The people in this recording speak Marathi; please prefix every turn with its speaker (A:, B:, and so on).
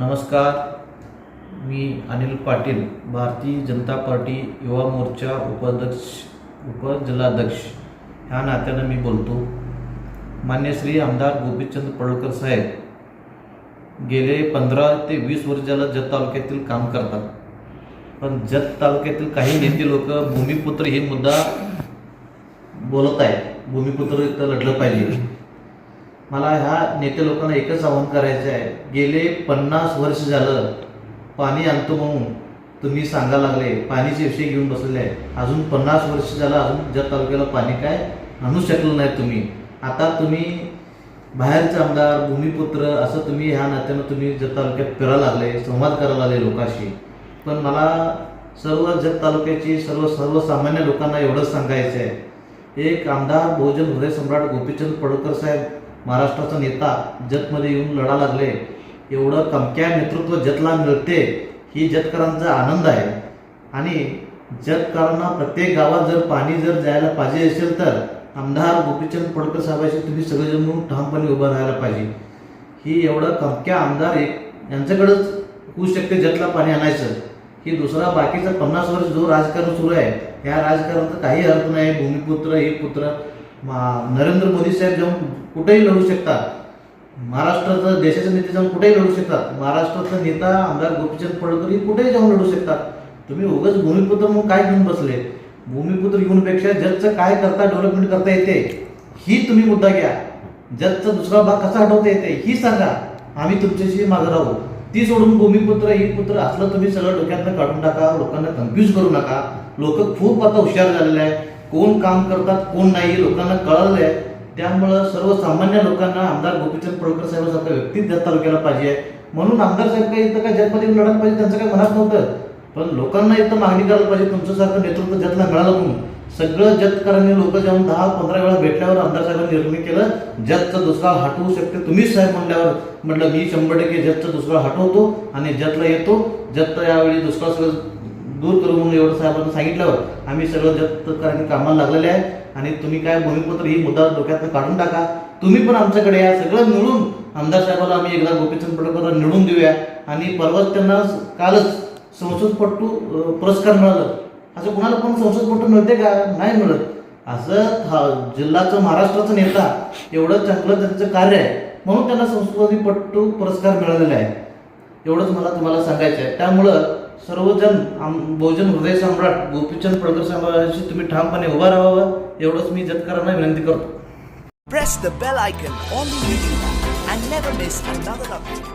A: नमस्कार. मी अनिल पाटील भारतीय जनता पार्टी युवा मोर्चा उपाध्यक्ष उपजिल्हाध्यक्ष. ह्या नात्यानं मी बोलतो. मान्य श्री आमदार गोपीचंद पडळकर साहेब गेले पंधरा ते वीस वर्ष जत तालुक्यातील काम करतात. पण जत तालुक्यातील काही नेते लोक भूमिपुत्र हे मुद्दा बोलत आहेत. भूमिपुत्र इथं लढलं पाहिजे. मला ह्या नेते लोकांना एकच आवाहन करायचं आहे. गेले पन्नास वर्ष झालं पाणी आणतो म्हणून तुम्ही सांगा लागले पाणीचे विषय घेऊन बसलेले आहे. अजून पन्नास वर्ष झालं अजून जत तालुक्याला पाणी काय आणू शकलं नाही तुम्ही. आता तुम्ही बाहेरचे आमदार भूमिपुत्र असं तुम्ही ह्या नात्यानं तुम्ही जत तालुक्यात फिरायला लागले संवाद करायला लागले लोकांशी. पण मला सर्व जत तालुक्याची सर्व सर्वसामान्य लोकांना एवढंच सांगायचं आहे. एक आमदार बहुजन हृदय सम्राट गोपीचंद पडळकर साहेब महाराष्ट्राचा नेता जतमध्ये येऊन लढा लागले. एवढं कमक्या नेतृत्व जतला मिळते ही जतकरांचा आनंद आहे. आणि जतकरांना प्रत्येक गावात जर पाणी जर जायला पाहिजे असेल तर आमदार गोपीचंद पडळकर साहेबाशी तुम्ही सगळेजण म्हणून ठामपणे उभं राहायला पाहिजे. ही एवढं कमक्या आमदार एक यांच्याकडंच होऊ शकते जतला पाणी आणायचं. ही दुसरा बाकीचा पन्नास वर्ष जो राजकारण सुरू आहे या राजकारणाचा काही अर्थ नाही. भूमिपुत्र हे पुत्र नरेंद्र मोदी साहेब जाऊन कुठेही लढू शकतात. महाराष्ट्राचं देशाचे नेते जाऊन कुठेही लढू शकतात. महाराष्ट्राचा नेता आमदार गोपीचंद पडकर हे कुठेही जाऊन लढू शकतात. तुम्ही उगाच भूमिपुत्र म्हणून काय घेऊन बसले? भूमिपुत्र घेऊनपेक्षा जगचं काय करता डेव्हलपमेंट करता येते? ही तुम्ही मुद्दा घ्या. जगचा दुसरा भाग कसा हटवता येते? ही सांगा. आम्ही तुमच्याशी मागं राहू. ती सोडून भूमिपुत्र ही पुत्र असलं तुम्ही सगळं डोक्यातनं काढून टाका लोकांना कन्फ्यूज करू नका. लोक खूप आता हुशार झालेले आहे कोण काम करतात कोण नाही हे लोकांना कळलं आहे त्यामुळं सर्वसामान्य लोकांना आमदार गोपीचंद पडळकर साहेबांसारखा व्यक्ती जत तालुक्याला पाहिजे. म्हणून आमदार साहेब काही इथं काय जतमध्ये येऊन लढत पाहिजे त्यांचं काही मनात नव्हतं. पण लोकांना इथं मागणी करायला पाहिजे तुमच्यासारखं नेतृत्व जतला मिळालं म्हणून. सगळं जतकरांनी लोक जाऊन दहा पंधरा वेळा भेटल्यावर आमदार साहेबांनी निर्णय केलं जतचं दुष्काळ हटवू शकते तुम्हीच साहेब म्हणल्यावर म्हटलं मी शंभर टक्के जतचं दुष्काळ हटवतो आणि जतला येतो. जत यावेळी दुष्काळ सगळं दूर करू म्हणून एवढं साहेबांना सांगितल्यावर आम्ही सगळं जतकरांनी कामाला लागलेले आहे. आणि तुम्ही काय भूमिपत्र ही मुद्दा डोक्यातनं काढून टाका. तुम्ही पण आमच्याकडे या. सगळं मिळून आमदार साहेबाला आम्ही एकदा गोपीचंद पडळकर निवडून देऊया. आणि परवाच त्यांना कालच संसदपट्टू पुरस्कार मिळालं. असं कुणाला पण संसदपट्टू मिळते का? नाही मिळत. असं हा- जिल्ह्याचं महाराष्ट्राचा नेता एवढं चांगलं त्यांचं कार्य आहे. म्हणून त्यांना संस्कृतीपट्टू पुरस्कार मिळालेला आहे. एवढंच मला तुम्हाला सांगायचं आहे. त्यामुळं सर्वजण आम- बहुजन हृदय सम्राट गोपीचंद पडळकर साहेबांशी तुम्ही ठामपणे उभा राहावं एवढंच मी जतकरांना विनंती करतो
B: Press the bell icon on the YouTube and never miss another update.